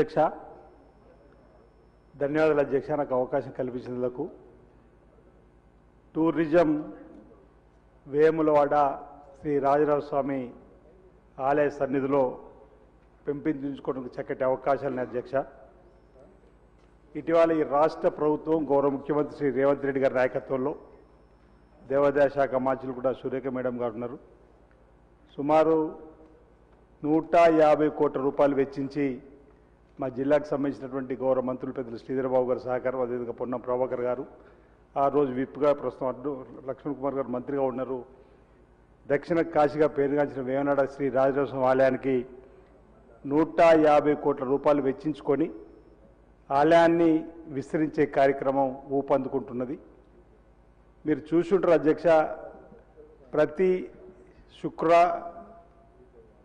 అధ్యక్ష ధన్యవాదాలు అధ్యక్ష నాకు అవకాశం కల్పించినందుకు. టూరిజం వేములవాడ శ్రీ రాజరాజ స్వామి ఆలయ సన్నిధిలో పెంపొందించుకోవడానికి చక్కటి అవకాశాలని అధ్యక్ష. ఇటీవల ఈ రాష్ట్ర ప్రభుత్వం గౌరవ ముఖ్యమంత్రి శ్రీ రేవంత్ రెడ్డి గారి నాయకత్వంలో దేవాదాయ శాఖ మంత్రులు కూడా సురేఖ మేడం గారు ఉన్నారు. సుమారు నూట యాభై కోట్ల రూపాయలు వెచ్చించి మా జిల్లాకు సంబంధించినటువంటి గౌరవ మంత్రులు పెద్దలు శ్రీధరబాబు గారి సహకారం అదేవిధంగా పొన్నం ప్రభాకర్ గారు. ఆ రోజు విప్గా ప్రస్తుతం అడ్డు లక్ష్మణ్ కుమార్ గారు మంత్రిగా ఉన్నారు. దక్షిణ కాశీగా పేరుగాంచిన వేమనాడ శ్రీ రాజరాజస్వామి ఆలయానికి నూట యాభై కోట్ల రూపాయలు వెచ్చించుకొని ఆలయాన్ని విస్తరించే కార్యక్రమం ఊపందుకుంటున్నది. మీరు చూసుంటారు అధ్యక్ష ప్రతి శుక్ర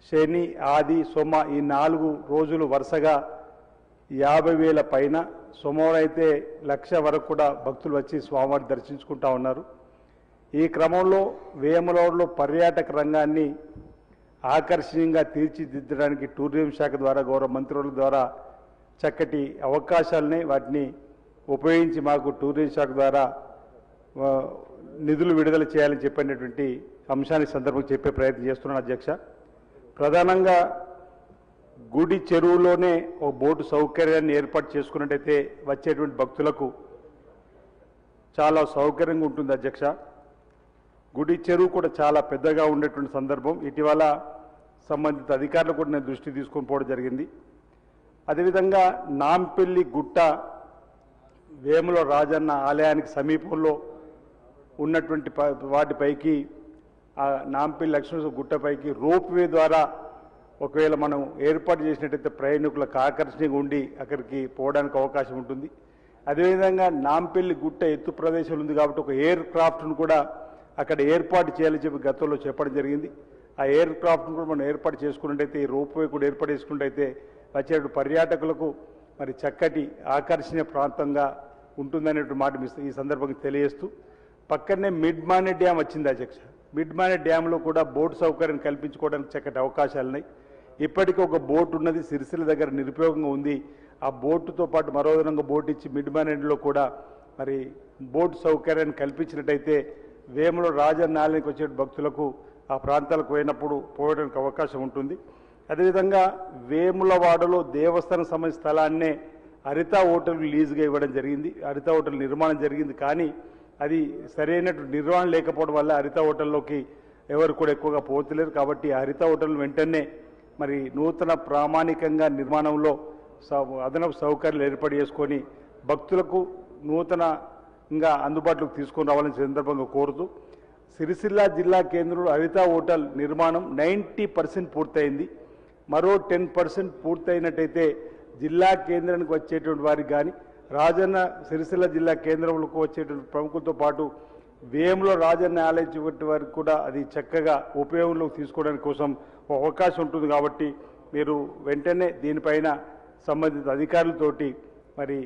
శని ఆది సోమ ఈ నాలుగు రోజులు వరుసగా యాభై వేల పైన సోమవారం అయితే లక్ష వరకు కూడా భక్తులు వచ్చి స్వామివారిని దర్శించుకుంటా ఉన్నారు. ఈ క్రమంలో వేములవాడలో పర్యాటక రంగాన్ని ఆకర్షణీయంగా తీర్చిదిద్దడానికి టూరిజం శాఖ ద్వారా గౌరవ మంత్రుల ద్వారా చక్కటి అవకాశాలని వాటిని ఉపయోగించి మాకు టూరిజం శాఖ ద్వారా నిధులు విడుదల చేయాలని చెప్పినటువంటి అంశాన్ని సందర్భంగా చెప్పే ప్రయత్నం చేస్తున్నాను అధ్యక్ష. ప్రధానంగా గుడి చెరువులోనే ఒక బోటు సౌకర్యాన్ని ఏర్పాటు చేసుకున్నట్టయితే వచ్చేటువంటి భక్తులకు చాలా సౌకర్యంగా ఉంటుంది అధ్యక్ష. గుడి చెరువు కూడా చాలా పెద్దగా ఉండేటువంటి సందర్భం. ఇటీవల సంబంధిత అధికారులు కూడా నేను దృష్టి తీసుకొని పోవడం జరిగింది. అదేవిధంగా నాంపెల్లి గుట్ట వేముల రాజన్న ఆలయానికి సమీపంలో ఉన్నటువంటి ప- వాటిపైకి ఆ నాంపల్లి లక్ష్మణ గుట్టపైకి రోప్ వే ద్వారా ఒకవేళ మనం ఏర్పాటు చేసినట్టయితే ప్రయాణికులకు ఆకర్షణీయంగా ఉండి అక్కడికి పోవడానికి అవకాశం ఉంటుంది. అదేవిధంగా నాంపల్లి గుట్ట ఎత్తు ప్రదేశంలో ఉంది కాబట్టి ఒక ఎయిర్ క్రాఫ్ట్ను కూడా అక్కడ ఏర్పాటు చేయాలని చెప్పి గతంలో చెప్పడం జరిగింది. ఆ ఎయిర్ క్రాఫ్ట్ను కూడా మనం ఏర్పాటు చేసుకున్నట్టయితే ఈ రోప్ కూడా ఏర్పాటు చేసుకున్నట్టయితే వచ్చే పర్యాటకులకు మరి చక్కటి ఆకర్షణీయ ప్రాంతంగా ఉంటుందనేటువంటి మాట మీ ఈ సందర్భంగా తెలియజేస్తూ పక్కనే మిడ్ మానే డ్యామ్ వచ్చింది అధ్యక్ష. మిడ్ మానే డ్యాంలో కూడా బోటు సౌకర్యం కల్పించుకోవడానికి చక్కటి అవకాశాలు ఉన్నాయి ఇప్పటికీ ఒక బోట్ ఉన్నది సిరిసిల దగ్గర నిరుపయోగంగా ఉంది. ఆ బోటుతో పాటు మరో విధంగా బోట్ ఇచ్చి మిడ్ మ్యానేజ్లో కూడా మరి బోట్ సౌకర్యాన్ని కల్పించినట్టయితే వేములో రాజన్నాలయానికి వచ్చే భక్తులకు ఆ ప్రాంతాలకు పోయినప్పుడు పోవడానికి అవకాశం ఉంటుంది. అదేవిధంగా వేములవాడలో దేవస్థానం సంబంధించిన స్థలాన్నే హరిత హోటల్ లీజుగా ఇవ్వడం జరిగింది. హరిత హోటల్ నిర్మాణం జరిగింది కానీ అది సరైనటువంటి నిర్వహణ లేకపోవడం వల్ల హరిత హోటల్లోకి ఎవరు కూడా ఎక్కువగా పోతలేరు. కాబట్టి ఆ హరిత హోటల్ వెంటనే మరి నూతన ప్రామాణికంగా నిర్మాణంలో సౌ- అదనపు సౌకర్యాలు ఏర్పాటు చేసుకొని భక్తులకు నూతనంగా అందుబాటులోకి తీసుకొని రావాలని సందర్భంగా కోరుతూ సిరిసిల్ల జిల్లా కేంద్రంలో హరిత హోటల్ నిర్మాణం నైంటీ పర్సెంట్ పూర్తయింది. మరో టెన్ పర్సెంట్ పూర్తయినట్టయితే జిల్లా కేంద్రానికి వచ్చేటువంటి వారికి కానీ రాజన్న సిరిసిల్ల జిల్లా కేంద్రంలోకి వచ్చేటువంటి ప్రముఖులతో పాటు వేములో రాజన్న ఆలయం వారికి కూడా అది చక్కగా ఉపయోగంలోకి తీసుకోవడానికి కోసం ఒక అవకాశం ఉంటుంది కాబట్టి మీరు వెంటనే దీనిపైన సంబంధిత అధికారులతోటి మరి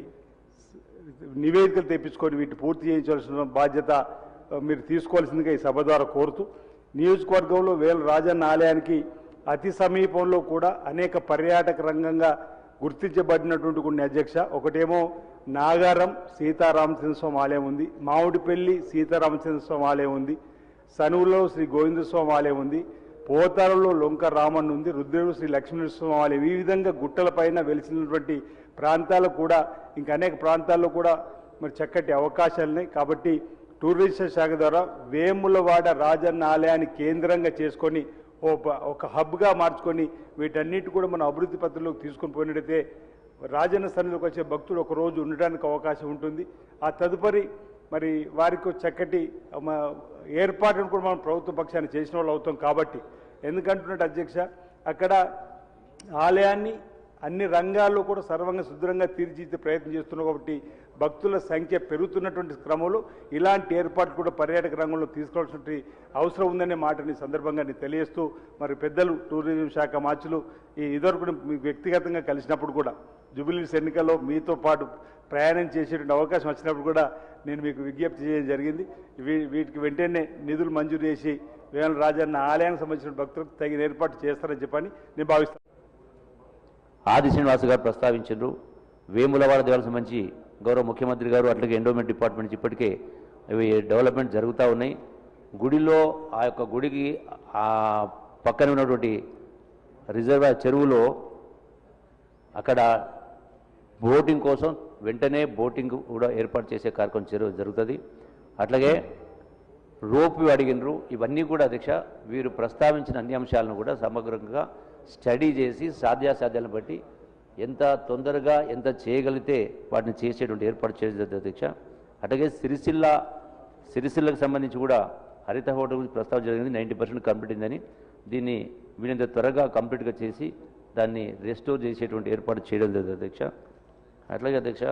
నివేదికలు తెప్పించుకొని వీటి పూర్తి చేయించాల్సిన బాధ్యత మీరు తీసుకోవాల్సిందిగా ఈ సభ ద్వారా కోరుతూ నియోజకవర్గంలో వేల రాజన్న ఆలయానికి అతి సమీపంలో కూడా అనేక పర్యాటక రంగంగా గుర్తించబడినటువంటి కొన్ని అధ్యక్ష. ఒకటేమో నాగారం సీతారామచంద్రస్వామి ఆలయం ఉంది. మామిడిపల్లి సీతారామచంద్రస్వామి ఆలయం ఉంది. సనువులో శ్రీ గోవిందస్వామి ఆలయం ఉంది. పోతారంలో లొంక రామన్ ఉంది. రుద్రుడు శ్రీ లక్ష్మీనరస్వామి ఆలయం. ఈ విధంగా గుట్టలపైన వెలిసినటువంటి ప్రాంతాలు కూడా ఇంకా అనేక ప్రాంతాల్లో కూడా మరి చక్కటి అవకాశాలున్నాయి కాబట్టి టూరిజం శాఖ ద్వారా వేములవాడ రాజన్న ఆలయాన్ని కేంద్రంగా చేసుకొని ఓ ఒక హబ్గా మార్చుకొని వీటన్నిటి కూడా మన అభివృద్ధి పత్రంలోకి తీసుకొని పోయినట్టయితే రాజన్న సన్నిధికి వచ్చే భక్తుడు ఒక రోజు ఉండడానికి అవకాశం ఉంటుంది. ఆ తదుపరి మరి వారికి చక్కటి ఏర్పాటును కూడా మనం ప్రభుత్వ పక్షాన్ని చేసిన వాళ్ళు అవుతాం కాబట్టి. ఎందుకంటున్నట్టు అధ్యక్ష అక్కడ ఆలయాన్ని అన్ని రంగాల్లో కూడా సర్వంగా సుదృఢంగా తీర్చిదిద్దే ప్రయత్నం చేస్తున్నాం కాబట్టి భక్తుల సంఖ్య పెరుగుతున్నటువంటి క్రమంలో ఇలాంటి ఏర్పాట్లు కూడా పర్యాటక రంగంలో తీసుకోవాల్సిన అవసరం ఉందనే మాటని సందర్భంగా నేను తెలియజేస్తూ మరి పెద్దలు టూరిజం శాఖ మార్చులు ఈ ఇదివరకు మీకు వ్యక్తిగతంగా కలిసినప్పుడు కూడా జూబిలీస్ ఎన్నికల్లో మీతో పాటు ప్రయాణం చేసేటువంటి అవకాశం వచ్చినప్పుడు కూడా నేను మీకు విజ్ఞప్తి చేయడం జరిగింది. వీ- వీటికి వెంటనే నిధులు మంజూరు చేసి వేల రాజన్న ఆలయానికి సంబంధించిన భక్తులకు తగిన ఏర్పాటు చేస్తారని చెప్పని నేను భావిస్తాను ఆది శ్రీనివాస్ గారు ప్రస్తావించారు వేములవాడ దేవాలకు సంబంధించి గౌరవ ముఖ్యమంత్రి గారు అట్లాగే ఎండోమెంట్ డిపార్ట్మెంట్ నుంచి ఇప్పటికే ఇవి డెవలప్మెంట్ జరుగుతూ ఉన్నాయి. గుడిలో ఆ యొక్క గుడికి ఆ పక్కన ఉన్నటువంటి రిజర్వ్ చెరువులో అక్కడ బోటింగ్ కోసం వెంటనే బోటింగ్ కూడా ఏర్పాటు చేసే కార్యక్రమం జరు- జరుగుతుంది. అట్లాగే రోపు అడిగినరు ఇవన్నీ కూడా అధ్యక్ష వీరు ప్రస్తావించిన అన్ని అంశాలను కూడా సమగ్రంగా స్టడీ చేసి సాధ్యాసాధ్యాలను బట్టి ఎంత తొందరగా ఎంత చేయగలిగితే వాటిని చేసేటువంటి ఏర్పాటు చేసేది అధ్యక్ష అట్లాగే సిరిసిల్ల సిరిసిల్లకు సంబంధించి కూడా హరిత హోటల్ గురించి ప్రస్తావన జరిగింది నైంటీ పర్సెంట్ కంప్లీట్ అయిందని. దీన్ని వీళ్ళంత త్వరగా కంప్లీట్గా చేసి దాన్ని రెస్టోర్ చేసేటువంటి ఏర్పాటు చేయడం జరిగింది అధ్యక్ష అట్లాగే అధ్యక్ష